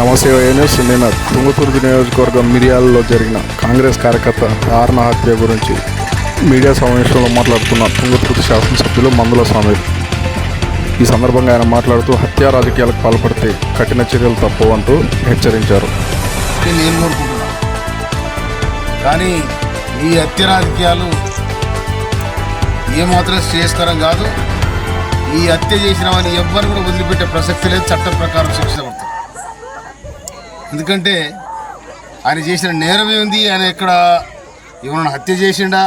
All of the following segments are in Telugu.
నమస్తే వైఎన్ఎస్ నిన్న తుంగతుర్తి నియోజకవర్గం మిరియాలలో జరిగిన కాంగ్రెస్ కార్యకర్త దారుణ హత్య గురించి మీడియా సమావేశంలో మాట్లాడుతున్న తుంగతుర్తి శాసనసభ్యులు మందుల స్వామి. ఈ సందర్భంగా ఆయన మాట్లాడుతూ హత్యా రాజకీయాలకు పాల్పడితే కఠిన చర్యలు తప్పవంటూ హెచ్చరించారు. నేను కానీ ఈ హత్య రాజకీయాలు ఏమాత్రం శ్రేయస్కరం కాదు. ఈ హత్య చేసిన వాడిని ఎవ్వరు కూడా వదిలిపెట్టే ప్రసక్తి లేదు. చట్టం ప్రకారం శిక్ష ఎందుకంటే ఆయన చేసిన నేరం ఏంది? ఆయన ఇక్కడ ఎవరన్నా హత్య చేసిండా?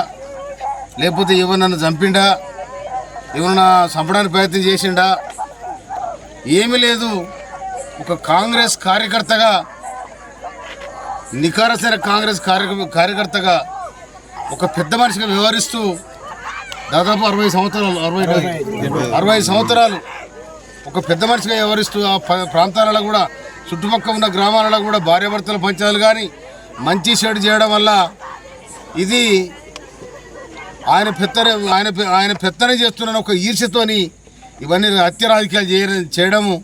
లేకపోతే ఎవరినన్ను చంపిండా? ఇవన్న చంపడానికి ప్రయత్నం చేసిండా? ఏమీ లేదు. ఒక కాంగ్రెస్ కార్యకర్తగా నికారసైన కాంగ్రెస్ కార్య కార్యకర్తగా ఒక పెద్ద మనిషిగా వ్యవహరిస్తూ దాదాపు అరవై సంవత్సరాలు అరవై అరవై సంవత్సరాలు ఒక పెద్ద మనిషిగా వ్యవహరిస్తూ ఆ ప్రాంతాలలో కూడా చుట్టుపక్కల ఉన్న గ్రామాలలో కూడా భార్యాభర్తల పంచాలు కానీ మంచి షెడ్ చేయడం వల్ల ఇది ఆయన పెత్తన ఆయన ఆయన పెత్తన చేస్తున్న ఒక ఈర్ష్యతోని ఇవన్నీ హత్య రాజకీయాలు చేయ చేయడము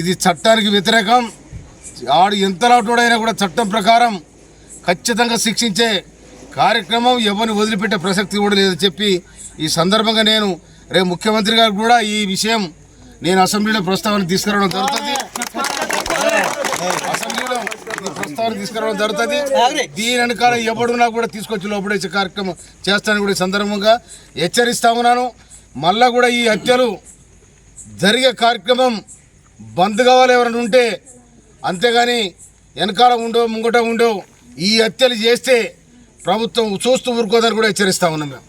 ఇది చట్టానికి వ్యతిరేకం. ఆడు ఎంతలాటోడైనా కూడా చట్టం ప్రకారం ఖచ్చితంగా శిక్షించే కార్యక్రమం ఎవరిని వదిలిపెట్టే ప్రసక్తి కూడా లేదని చెప్పి ఈ సందర్భంగా నేను రేపు ముఖ్యమంత్రి గారు కూడా ఈ విషయం నేను అసెంబ్లీలో ప్రస్తావన తీసుకురావడం జరుగుతుంది. అసెంబ్లీలో ప్రస్తావన తీసుకురావడం జరుగుతుంది. దీని వెనకాల ఎవడున్నా కూడా తీసుకొచ్చి లోపడేసే కార్యక్రమం చేస్తానని కూడా ఈ సందర్భంగా హెచ్చరిస్తా ఉన్నాను. మళ్ళా కూడా ఈ హత్యలు జరిగే కార్యక్రమం బంద్ కావాలి ఎవరైనా ఉంటే అంతేగాని వెనకాల ఉండో ముంగట ఉండో ఈ హత్యలు చేస్తే ప్రభుత్వం చూస్తూ ఊరుకోదని కూడా హెచ్చరిస్తా ఉన్నాం మేము.